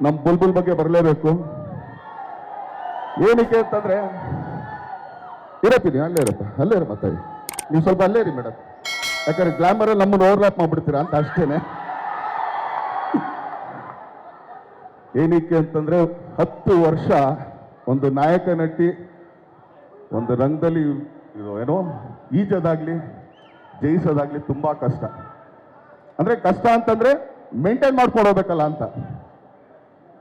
ನಮ್ಮ ಬುಲ್ಬುಲ್ ಬಗ್ಗೆ ಬರಲೇಬೇಕು. ಏನಕ್ಕೆ ಅಂತಂದ್ರೆ ಇರತ್ತೀನಿ ಅಲ್ಲೇ ಇರಪ್ಪ ಅಲ್ಲೇ ಇರ ಮತ್ತೆ. ನೀವು ಸ್ವಲ್ಪ ಅಲ್ಲೇ ಇರಿ ಮೇಡಮ್ ಯಾಕಂದ್ರೆ ಗ್ಲಾಮರಲ್ಲಿ ನಮ್ಮನ್ನು ಓವರ್ಲ್ಯಾಪ್ ಮಾಡ್ಬಿಡ್ತೀರಾ ಅಂತ ಅಷ್ಟೇನೆ. ಏನಕ್ಕೆ ಅಂತಂದ್ರೆ, ಹತ್ತು ವರ್ಷ ಒಂದು ನಾಯಕ ನಟಿ, ಒಂದು ರಂಗದಲ್ಲಿ ಏನೋ, ಈಜೋದಾಗ್ಲಿ, ಜಯಿಸೋದಾಗ್ಲಿ ತುಂಬಾ ಕಷ್ಟ. ಅಂದ್ರೆ ಕಷ್ಟ ಅಂತಂದ್ರೆ ಮೇಂಟೈನ್ ಮಾಡ್ಕೊಂಡು ಅಂತ.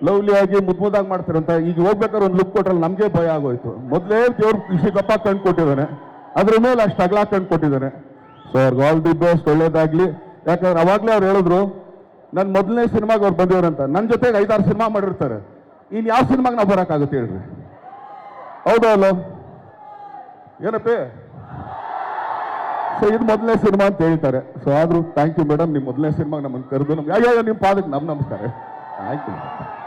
ಲವ್ಲಿ ಆಗಿ ಮುದ್ ಮಾಡ್ತಾರೆ ಅಂತ. ಈಗ ಹೋಗ್ಬೇಕಾದ್ರೆ ಒಂದು ಲುಕ್ ಕೊಟ್ರಲ್ಲಿ ನಮಗೆ ಭಯ ಆಗೋಯ್ತು. ಮೊದಲೇ ದೇವ್ರ ಇಷ್ಟು ದಪ್ಪ ಕಂಡು ಕೊಟ್ಟಿದ್ದಾನೆ ಅದ್ರ ಮೇಲೆ ಅಷ್ಟು ಅಗಲ ಕಂಡು ಕೊಟ್ಟಿದ್ದಾನೆ ಸೊ ಅವ್ರಿಗೆ ಆಲ್ ದಿ ಬೆಸ್ಟ್ ಒಳ್ಳೇದಾಗ್ಲಿ. ಯಾಕಂದ್ರೆ ಅವಾಗಲೇ ಅವ್ರು ಹೇಳಿದ್ರು ನನ್ನ ಮೊದಲನೇ ಸಿನಿಮಾಗೆ ಅವ್ರು ಬಂದಿವ್ರಂತ ನನ್ನ ಜೊತೆಗೆ ಐದಾರು ಸಿನಿಮಾ ಮಾಡಿರ್ತಾರೆ. ಇನ್ನು ಯಾವ ಸಿನಿಮಾಗೆ ನಾವು ಬರೋಕ್ಕಾಗುತ್ತೆ ಹೇಳ್ರಿ? ಹೌದಾ ಅಲ್ಲ? ಏನಪ್ಪೇ? ಸೊ ಇದು ಮೊದಲನೇ ಸಿನಿಮಾ ಅಂತ ಹೇಳ್ತಾರೆ. ಸೊ ಆದ್ರೂ ಥ್ಯಾಂಕ್ ಯು ಮೇಡಮ್ ನಿಮ್ಮ ಮೊದಲನೇ ಸಿನಿಮಾಗೆ ನಮ್ಮನ್ನು ಕರೆದು ನಮ್ಗೆ ಅಯ್ಯೋ ನಿಮ್ಮ ಪಾದಕ್ಕೆ ನಮ್ಮ ನಮಸ್ಕಾರ. ಥ್ಯಾಂಕ್